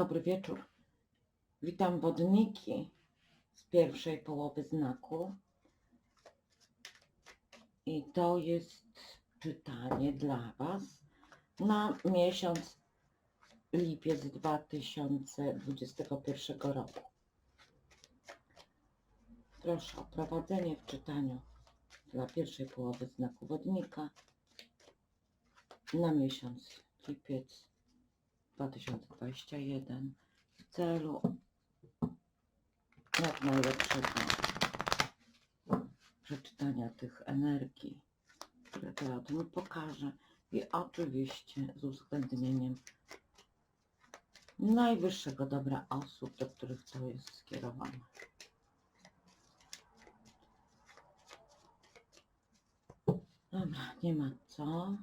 Dobry wieczór. Witam wodniki z pierwszej połowy znaku. I to jest czytanie dla Was na miesiąc lipiec 2021 roku. Proszę o prowadzenie w czytaniu dla pierwszej połowy znaku wodnika na miesiąc lipiec 2021 w celu jak najlepszego przeczytania tych energii, które teraz mi pokażę i oczywiście z uwzględnieniem najwyższego dobra osób, do których to jest skierowane. Dobra, nie ma co.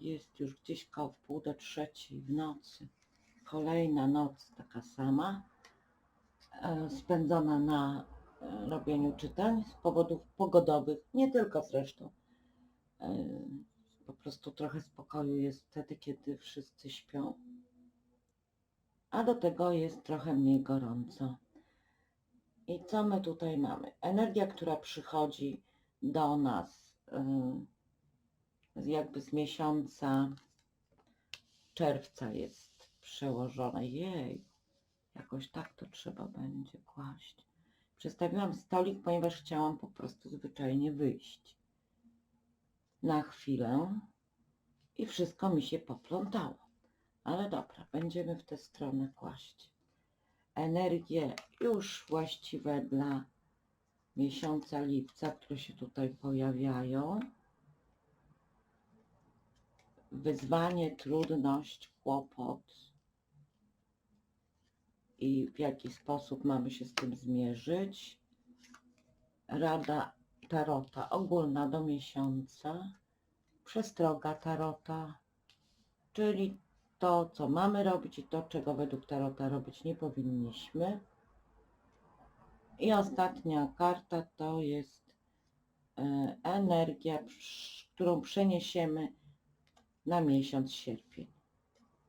Jest już gdzieś koło pół do trzeciej w nocy. Kolejna noc taka sama, e, spędzona na e, robieniu czytań z powodów pogodowych, nie tylko zresztą. E, Po prostu trochę spokoju jest wtedy, kiedy wszyscy śpią. A do tego jest trochę mniej gorąco. I co my tutaj mamy? Energia, która przychodzi do nas jakby z miesiąca czerwca jest przełożone. Jej, jakoś tak to trzeba będzie kłaść. Przestawiłam stolik, ponieważ chciałam po prostu zwyczajnie wyjść na chwilę i wszystko mi się poplątało. Ale dobra, będziemy w tę stronę kłaść. Energie już właściwe dla miesiąca lipca, które się tutaj pojawiają wyzwanie, trudność, kłopot i w jaki sposób mamy się z tym zmierzyć. Rada Tarota ogólna do miesiąca, przestroga Tarota, czyli to, co mamy robić i to, czego według Tarota robić nie powinniśmy. I ostatnia karta to jest e, energia, którą przeniesiemy na miesiąc sierpień.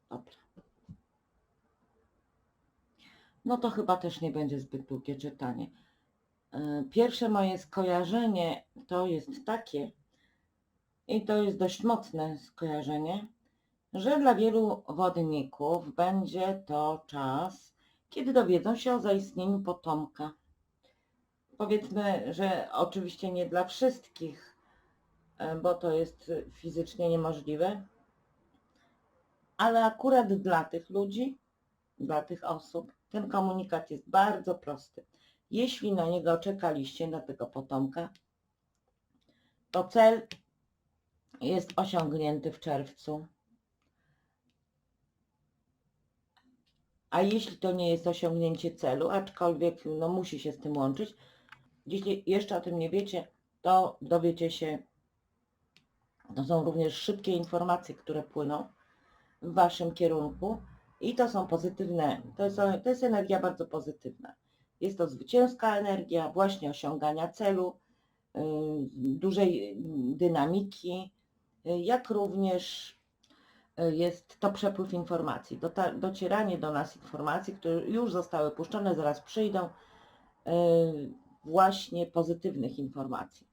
Dobra. No to chyba też nie będzie zbyt długie czytanie. E, Pierwsze moje skojarzenie to jest takie, i to jest dość mocne skojarzenie, że dla wielu wodników będzie to czas, kiedy dowiedzą się o zaistnieniu potomka. Powiedzmy, że oczywiście nie dla wszystkich, bo to jest fizycznie niemożliwe, ale akurat dla tych ludzi, dla tych osób, ten komunikat jest bardzo prosty. Jeśli na niego czekaliście, na tego potomka, to cel jest osiągnięty w czerwcu. A jeśli to nie jest osiągnięcie celu, aczkolwiek no, musi się z tym łączyć, jeśli jeszcze o tym nie wiecie, to dowiecie się, to są również szybkie informacje, które płyną w Waszym kierunku i to są pozytywne, to jest, to jest energia bardzo pozytywna. Jest to zwycięska energia właśnie osiągania celu, yy, dużej dynamiki, jak również yy, jest to przepływ informacji, docieranie do nas informacji, które już zostały puszczone, zaraz przyjdą, yy, właśnie pozytywnych informacji.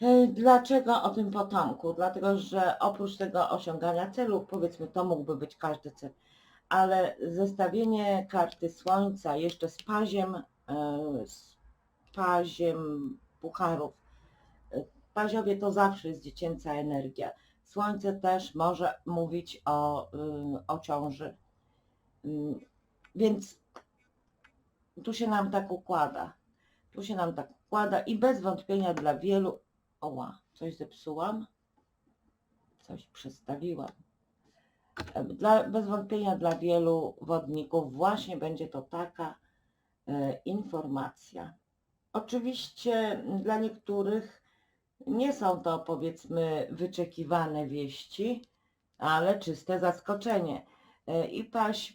E, Dlaczego o tym potomku? Dlatego, że oprócz tego osiągania celu, powiedzmy, to mógłby być każdy cel, ale zestawienie karty Słońca jeszcze z paziem, e, z paziem pucharów. E, Paziowie to zawsze jest dziecięca energia. Słońce też może mówić o, y, o ciąży. Mm, Więc tu się nam tak układa. Tu się nam tak układa i bez wątpienia dla wielu Oła, coś zepsułam? Coś przestawiłam. E, Dla, bez wątpienia dla wielu wodników właśnie będzie to taka e, informacja. Oczywiście dla niektórych nie są to powiedzmy wyczekiwane wieści, ale czyste zaskoczenie. E, I paść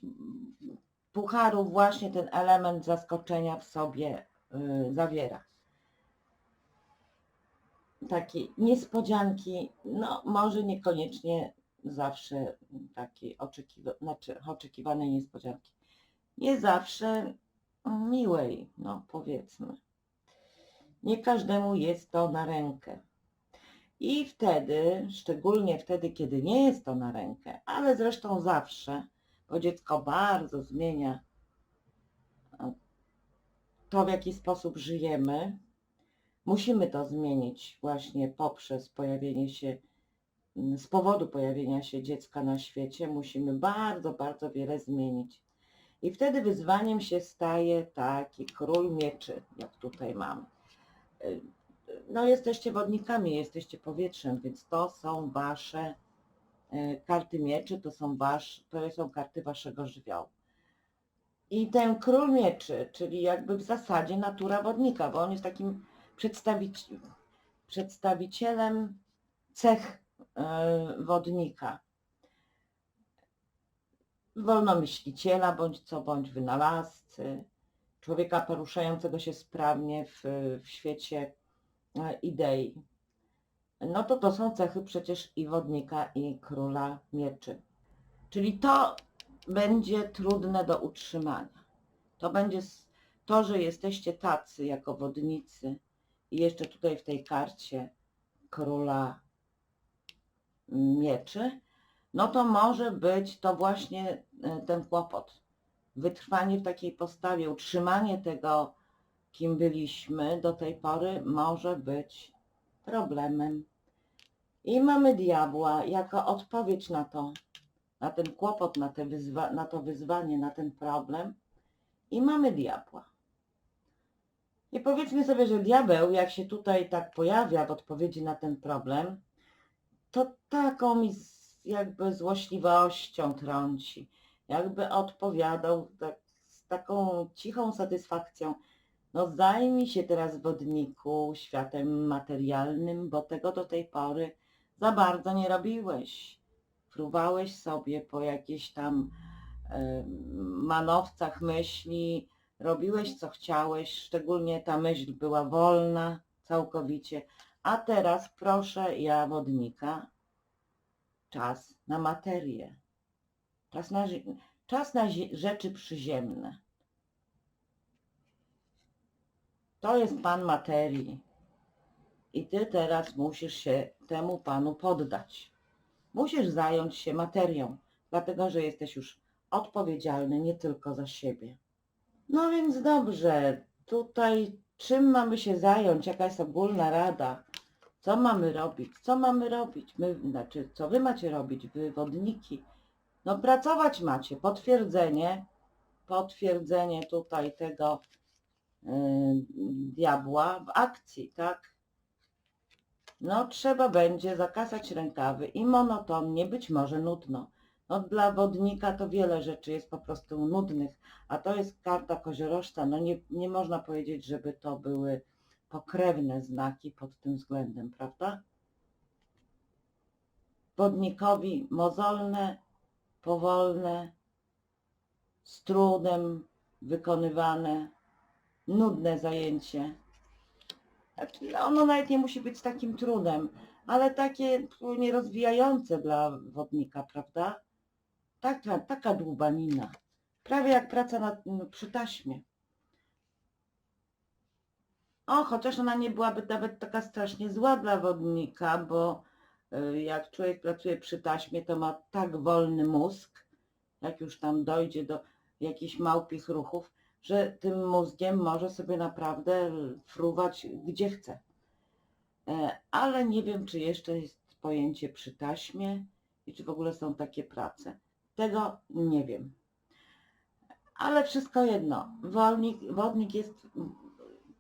pucharów właśnie ten element zaskoczenia w sobie y, zawiera takiej niespodzianki, no może niekoniecznie zawsze takiej oczekiwa znaczy, oczekiwanej niespodzianki. Nie zawsze miłej, no powiedzmy. Nie każdemu jest to na rękę. I wtedy, szczególnie wtedy, kiedy nie jest to na rękę, ale zresztą zawsze, bo dziecko bardzo zmienia e, to, w jaki sposób żyjemy, musimy to zmienić właśnie poprzez pojawienie się, mm, z powodu pojawienia się dziecka na świecie, musimy bardzo, bardzo wiele zmienić. I wtedy wyzwaniem się staje taki król mieczy, jak tutaj mam. Y, No jesteście wodnikami, jesteście powietrzem, więc to są wasze y, karty mieczy, to są, wasz, to są karty waszego żywiołu. I ten król mieczy, czyli jakby w zasadzie natura wodnika, bo on jest takim przedstawic przedstawicielem cech y, wodnika wolnomyśliciela, bądź co, bądź wynalazcy, człowieka poruszającego się sprawnie w, w świecie e, idei. No to to są cechy przecież i wodnika, i króla mieczy. Czyli to będzie trudne do utrzymania. To będzie to, że jesteście tacy jako wodnicy i jeszcze tutaj w tej karcie króla mieczy, no to może być to właśnie e, ten kłopot. Wytrwanie w takiej postawie, utrzymanie tego, kim byliśmy do tej pory, może być problemem. I mamy diabła jako odpowiedź na to, na ten kłopot, na, na to wyzwanie, na ten problem. I mamy diabła. I powiedzmy sobie, że diabeł, jak się tutaj tak pojawia w odpowiedzi na ten problem, to taką jakby złośliwością trąci. Jakby odpowiadał tak, z taką cichą satysfakcją. No zajmij się teraz wodniku światem materialnym, bo tego do tej pory za bardzo nie robiłeś. Fruwałeś sobie po jakichś tam em, manowcach myśli, robiłeś co chciałeś, szczególnie ta myśl była wolna całkowicie. A teraz proszę ja wodnika, czas na materię, czas na, czas na rzeczy przyziemne. To jest pan materii. I ty teraz musisz się temu panu poddać. Musisz zająć się materią, dlatego że jesteś już odpowiedzialny nie tylko za siebie. No więc dobrze, tutaj czym mamy się zająć? Jaka jest ogólna rada? Co mamy robić? Co mamy robić? My, znaczy, co wy macie robić, wy wodniki? No pracować macie. Potwierdzenie, potwierdzenie tutaj tego yy, diabła w akcji, tak? No trzeba będzie zakasać rękawy i monotonnie, być może nudno. No dla wodnika to wiele rzeczy jest po prostu nudnych, a to jest karta koziorożca. No nie, nie można powiedzieć, żeby to były pokrewne znaki pod tym względem, prawda? Wodnikowi mozolne, powolne, z trudem wykonywane, nudne zajęcie. No, ono nawet nie musi być takim trudem, ale takie wspólnie rozwijające dla wodnika, prawda? Taka, taka dłubanina. Prawie jak praca na, przy taśmie. O, chociaż ona nie byłaby nawet taka strasznie zła dla wodnika, bo y, jak człowiek pracuje przy taśmie, to ma tak wolny mózg, jak już tam dojdzie do jakichś małpich ruchów, że tym mózgiem może sobie naprawdę fruwać gdzie chce. E, Ale nie wiem, czy jeszcze jest pojęcie przy taśmie i czy w ogóle są takie prace. Tego nie wiem. Ale wszystko jedno. Wolnik, wodnik jest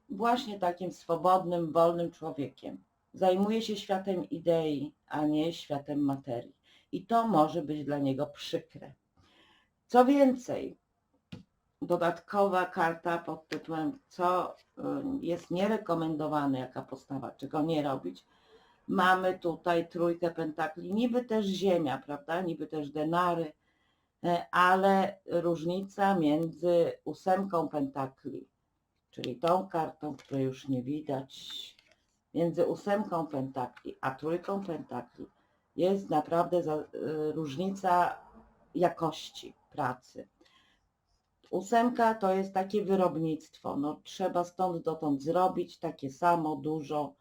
właśnie takim swobodnym, wolnym człowiekiem. Zajmuje się światem idei, a nie światem materii. I to może być dla niego przykre. Co więcej, dodatkowa karta pod tytułem co y, jest nierekomendowane, jaka postawa, czego nie robić. Mamy tutaj trójkę pentakli, niby też ziemia, prawda, niby też denary, ale różnica między ósemką pentakli, czyli tą kartą, której już nie widać, między ósemką pentakli a trójką pentakli jest naprawdę za, y, różnica jakości pracy. Ósemka to jest takie wyrobnictwo. No, trzeba stąd dotąd zrobić takie samo, dużo.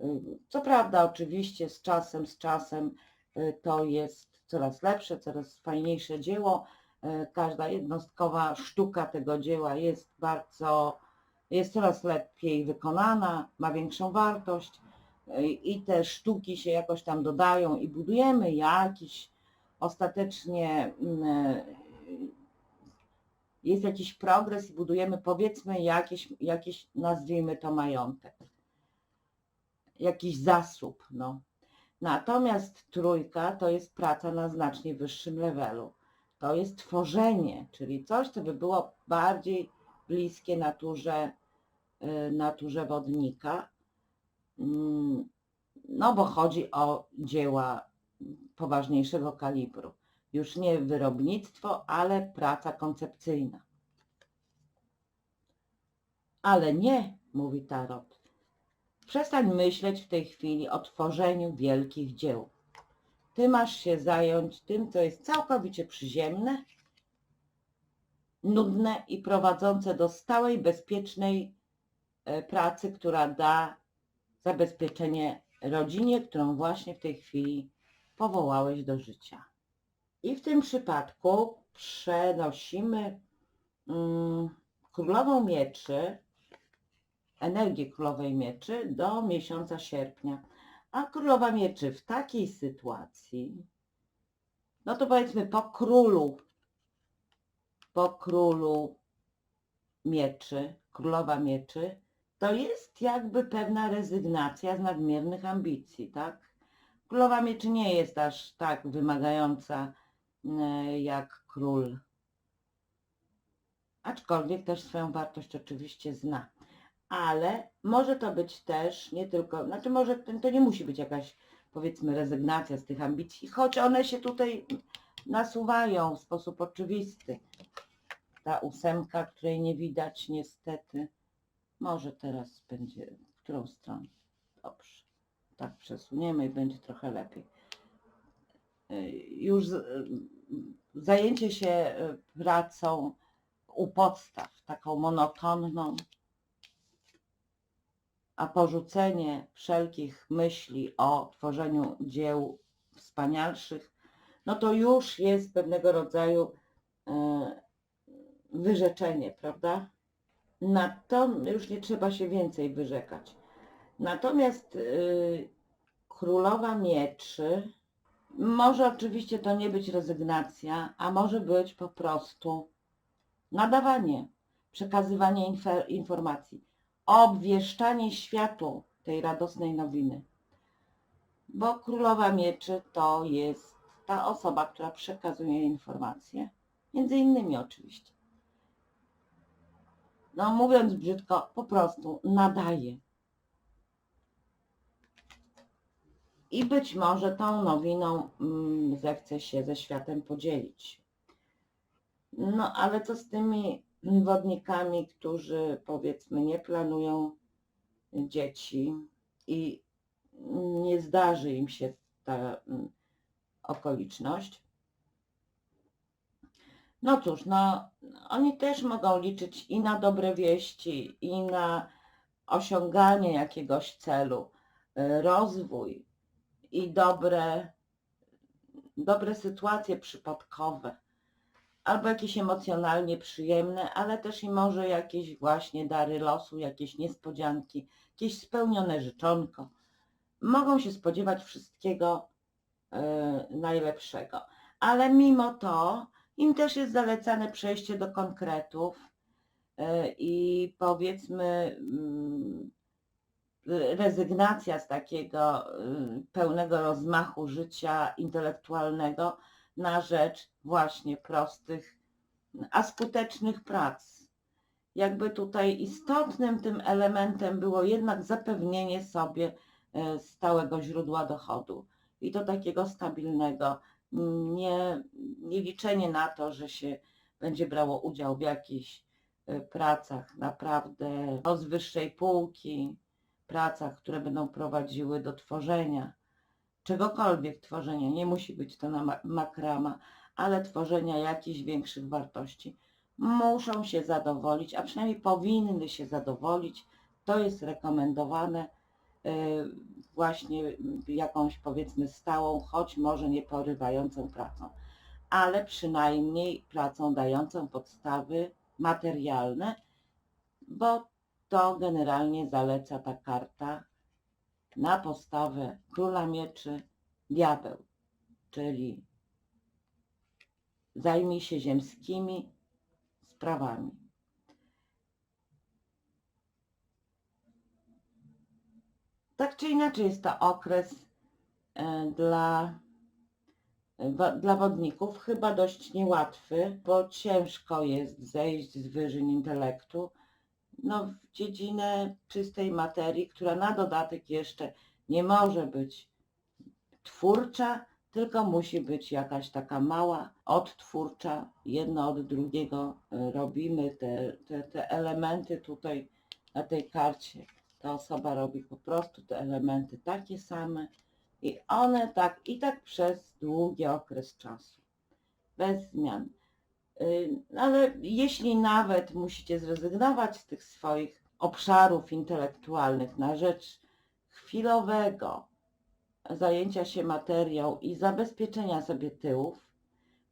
Y, Co prawda, oczywiście z czasem, z czasem to jest coraz lepsze, coraz fajniejsze dzieło. Y, Każda jednostkowa sztuka tego dzieła jest bardzo, jest coraz lepiej wykonana, ma większą wartość y, i te sztuki się jakoś tam dodają i budujemy jakiś ostatecznie mm, jest jakiś progres i budujemy powiedzmy jakiś, jakiś nazwijmy to majątek, jakiś zasób. No. Natomiast trójka to jest praca na znacznie wyższym levelu. To jest tworzenie, czyli coś, co by było bardziej bliskie naturze, y, naturze wodnika. Mm, No bo chodzi o dzieła poważniejszego kalibru. Już nie wyrobnictwo, ale praca koncepcyjna. Ale nie, mówi Tarot. Przestań myśleć w tej chwili o tworzeniu wielkich dzieł. Ty masz się zająć tym, co jest całkowicie przyziemne, nudne i prowadzące do stałej, bezpiecznej e, pracy, która da zabezpieczenie rodzinie, którą właśnie w tej chwili powołałeś do życia. I w tym przypadku przenosimy mm, królową mieczy, energię królowej mieczy do miesiąca sierpnia. A królowa mieczy w takiej sytuacji, no to powiedzmy po królu, po królu mieczy, królowa mieczy, to jest jakby pewna rezygnacja z nadmiernych ambicji, tak? Królowa mieczy nie jest aż tak wymagająca e, jak król. Aczkolwiek też swoją wartość oczywiście zna. Ale może to być też nie tylko, znaczy może to, nie musi być jakaś powiedzmy rezygnacja z tych ambicji, choć one się tutaj nasuwają w sposób oczywisty. Ta ósemka, której nie widać niestety. Może teraz będzie w którą stronę? Dobrze. Tak przesuniemy i będzie trochę lepiej. Y, Już y, zajęcie się y, pracą u podstaw, taką monotonną, a porzucenie wszelkich myśli o tworzeniu dzieł wspanialszych, no to już jest pewnego rodzaju e, wyrzeczenie, prawda? Na to już nie trzeba się więcej wyrzekać. Natomiast y, królowa mieczy, może oczywiście to nie być rezygnacja, a może być po prostu nadawanie, przekazywanie informacji obwieszczanie światu tej radosnej nowiny. Bo królowa mieczy to jest ta osoba, która przekazuje informacje. Między innymi oczywiście. No mówiąc brzydko, po prostu nadaje. I być może tą nowiną mm, zechce się ze światem podzielić. No ale co z tymi wodnikami, którzy powiedzmy nie planują dzieci i nie zdarzy im się ta mm, okoliczność. No cóż, no oni też mogą liczyć i na dobre wieści, i na osiąganie jakiegoś celu, y, rozwój i dobre, dobre sytuacje przypadkowe albo jakieś emocjonalnie przyjemne, ale też i może jakieś właśnie dary losu, jakieś niespodzianki, jakieś spełnione życzonko. Mogą się spodziewać wszystkiego e, najlepszego. Ale mimo to im też jest zalecane przejście do konkretów e, i powiedzmy mm, rezygnacja z takiego y, pełnego rozmachu życia intelektualnego na rzecz właśnie prostych, a skutecznych prac. Jakby tutaj istotnym tym elementem było jednak zapewnienie sobie e, stałego źródła dochodu i to takiego stabilnego. Nie, nie liczenie na to, że się będzie brało udział w jakichś e, pracach naprawdę no, z wyższej półki, pracach, które będą prowadziły do tworzenia czegokolwiek tworzenia, nie musi być to na ma- makrama, ale tworzenia jakichś większych wartości, muszą się zadowolić, a przynajmniej powinny się zadowolić. To jest rekomendowane y, właśnie jakąś powiedzmy stałą, choć może nie porywającą pracą, ale przynajmniej pracą dającą podstawy materialne, bo to generalnie zaleca ta karta na postawę króla mieczy diabeł, czyli zajmij się ziemskimi sprawami. Tak czy inaczej jest to okres e, dla, dla wodników chyba dość niełatwy, bo ciężko jest zejść z wyżyn intelektu no, w dziedzinę czystej materii, która na dodatek jeszcze nie może być twórcza, tylko musi być jakaś taka mała, odtwórcza, jedno od drugiego e, robimy te, te, te elementy tutaj na tej karcie. Ta osoba robi po prostu te elementy takie same i one tak i tak przez długi okres czasu. Bez zmian. Y, Ale jeśli nawet musicie zrezygnować z tych swoich obszarów intelektualnych na rzecz chwilowego zajęcia się materią i zabezpieczenia sobie tyłów,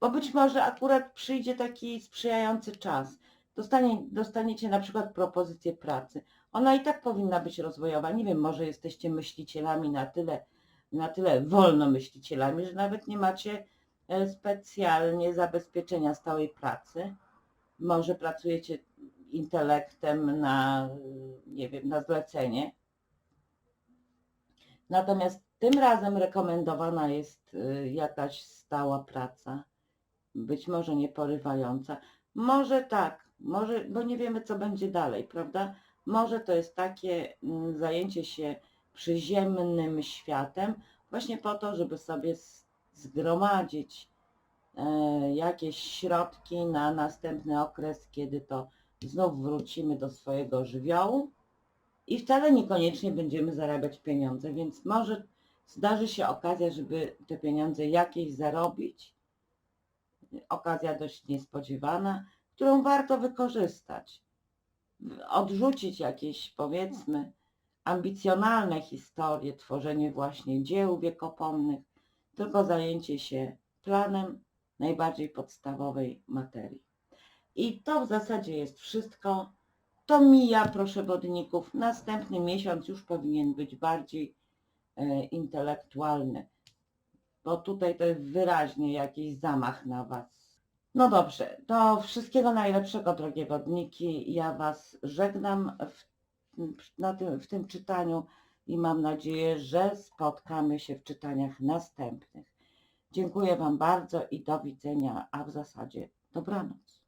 bo być może akurat przyjdzie taki sprzyjający czas. Dostanie, dostaniecie na przykład propozycję pracy. Ona i tak powinna być rozwojowa. Nie wiem, może jesteście myślicielami na tyle, na tyle wolno myślicielami, że nawet nie macie specjalnie zabezpieczenia stałej pracy. Może pracujecie intelektem na, nie wiem, na zlecenie. Natomiast tym razem rekomendowana jest y, jakaś stała praca, być może nie porywająca. Może tak, może, bo nie wiemy co będzie dalej, prawda? Może to jest takie mm, zajęcie się przyziemnym światem, właśnie po to, żeby sobie z- zgromadzić e, jakieś środki na następny okres, kiedy to znów wrócimy do swojego żywiołu i wcale niekoniecznie będziemy zarabiać pieniądze, więc może zdarzy się okazja, żeby te pieniądze jakieś zarobić. Okazja dość niespodziewana, którą warto wykorzystać. Odrzucić jakieś, powiedzmy, ambicjonalne historie, tworzenie właśnie dzieł wiekopomnych, tylko zajęcie się planem najbardziej podstawowej materii. I to w zasadzie jest wszystko. To mija, proszę wodników. Następny miesiąc już powinien być bardziej e, intelektualny, bo tutaj to jest wyraźnie jakiś zamach na Was. No dobrze, to wszystkiego najlepszego, drogie wodniki. Ja Was żegnam w, na tym, w tym czytaniu i mam nadzieję, że spotkamy się w czytaniach następnych. Dziękuję Wam bardzo i do widzenia, a w zasadzie dobranoc.